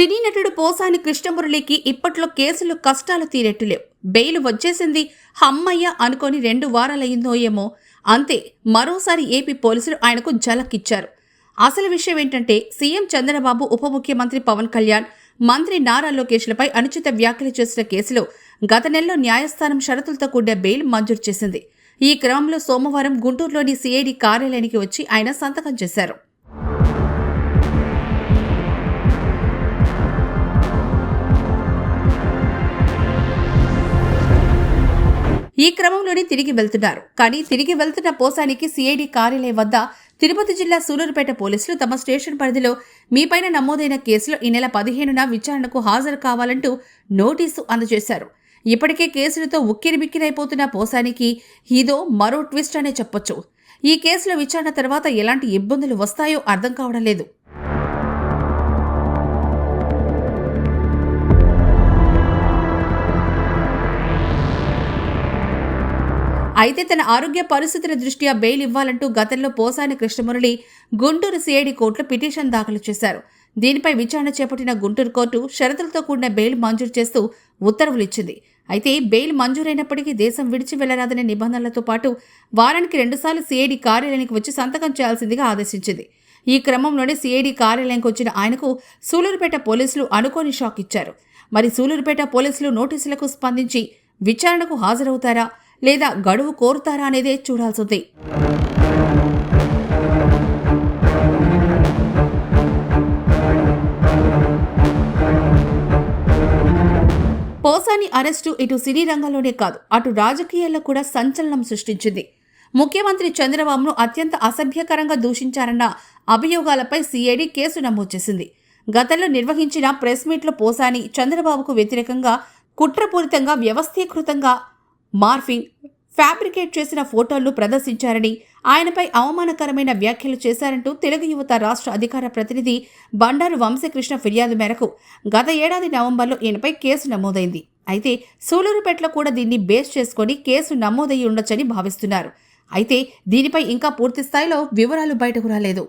సినీ నటుడు పోసాని కృష్ణమురళికి ఇప్పట్లో కేసులు కష్టాలు తీరెట్టు లేవు. బెయిల్ వచ్చేసింది హమ్మయ్య అనుకొని రెండు వారాలయ్యిందో ఏమో. అంతే మరోసారి ఏపీ పోలీసులు ఆయనకు జలకిచ్చారు అసలు విషయం ఏంటంటే సీఎం చంద్రబాబు ఉప ముఖ్యమంత్రి పవన్ కళ్యాణ్ మంత్రి నారా లోకేష్లపై అనుచిత వ్యాఖ్యలు చేసిన కేసులో గత నెలలో న్యాయస్థానం షరతులతో కూడిన బెయిల్ మంజూరు చేసింది. ఈ క్రమంలో సోమవారం గుంటూరులోని సిఐడి కార్యాలయానికి వచ్చి ఆయన సంతకం చేశారు. ఈ క్రమంలోనే తిరిగి వెళ్తున్నారు. కానీ తిరిగి వెళ్తున్న పోసానికి సిఐడి కార్యాలయం వద్ద తిరుపతి జిల్లా సూలూరుపేట పోలీసులు తమ స్టేషన్ పరిధిలో మీపైన నమోదైన కేసులో ఈ నెల పదిహేనున విచారణకు హాజరు కావాలంటూ నోటీసు అందజేశారు. ఇప్పటికే కేసులతో ఉక్కిరిబిక్కిరైపోతున్న పోసానికి ఇదో మరో ట్విస్ట్ అనే చెప్పొచ్చు. ఈ కేసుల విచారణ తర్వాత ఎలాంటి ఇబ్బందులు వస్తాయో అర్థం కావడం లేదు. అయితే తన ఆరోగ్య పరిస్థితుల దృష్ట్యా బెయిల్ ఇవ్వాలంటూ గతంలో పోసాని కృష్ణమురళి గుంటూరు సిఐడి కోర్టులో పిటిషన్ దాఖలు చేశారు. దీనిపై విచారణ చేపట్టిన గుంటూరు కోర్టు షరతులతో కూడిన బెయిల్ మంజూరు చేస్తూ ఉత్తర్వులు ఇచ్చింది. అయితే బెయిల్ మంజూరైనప్పటికీ దేశం విడిచి వెళ్ళరాదనే నిబంధనలతో పాటు వారానికి రెండుసార్లు సిఐడి కార్యాలయానికి వచ్చి సంతకం చేయాల్సిందిగా ఆదేశించింది. ఈ క్రమంలోనే సిఐడి కార్యాలయానికి వచ్చిన ఆయనకు సూలూరుపేట పోలీసులు అనుకోని షాక్ ఇచ్చారు. మరి సూలూరుపేట పోలీసులు నోటీసులకు స్పందించి విచారణకు హాజరవుతారా? లేదా గడువు కోరుతారా అనేదే చూడాల్సింది. పోసాని అరెస్టు ఇటు సినీ రంగంలోనే కాదు అటు రాజకీయాల్లో కూడా సంచలనం సృష్టించింది. ముఖ్యమంత్రి చంద్రబాబును అత్యంత అసభ్యకరంగా దూషించారన్న అభియోగాలపై సిఐడి కేసు నమోదు చేసింది. గతంలో నిర్వహించిన ప్రెస్ మీట్లో పోసాని చంద్రబాబుకు వ్యతిరేకంగా కుట్రపూరితంగా వ్యవస్థీకృతంగా మార్ఫింగ్ ఫ్యాబ్రికేట్ చేసిన ఫోటోలను ప్రదర్శించారని ఆయనపై అవమానకరమైన వ్యాఖ్యలు చేశారంటూ తెలుగు యువత రాష్ట్ర అధికార ప్రతినిధి బండారు వంశకృష్ణ ఫిర్యాదు మేరకు గత ఏడాది నవంబర్లో ఈయనపై కేసు నమోదైంది. అయితే సూలూరుపేటలో కూడా దీన్ని బేస్ చేసుకొని కేసు నమోదయ్యి ఉండొచ్చని భావిస్తున్నారు. అయితే దీనిపై ఇంకా పూర్తి స్థాయిలో వివరాలు బయటకు రాలేదు.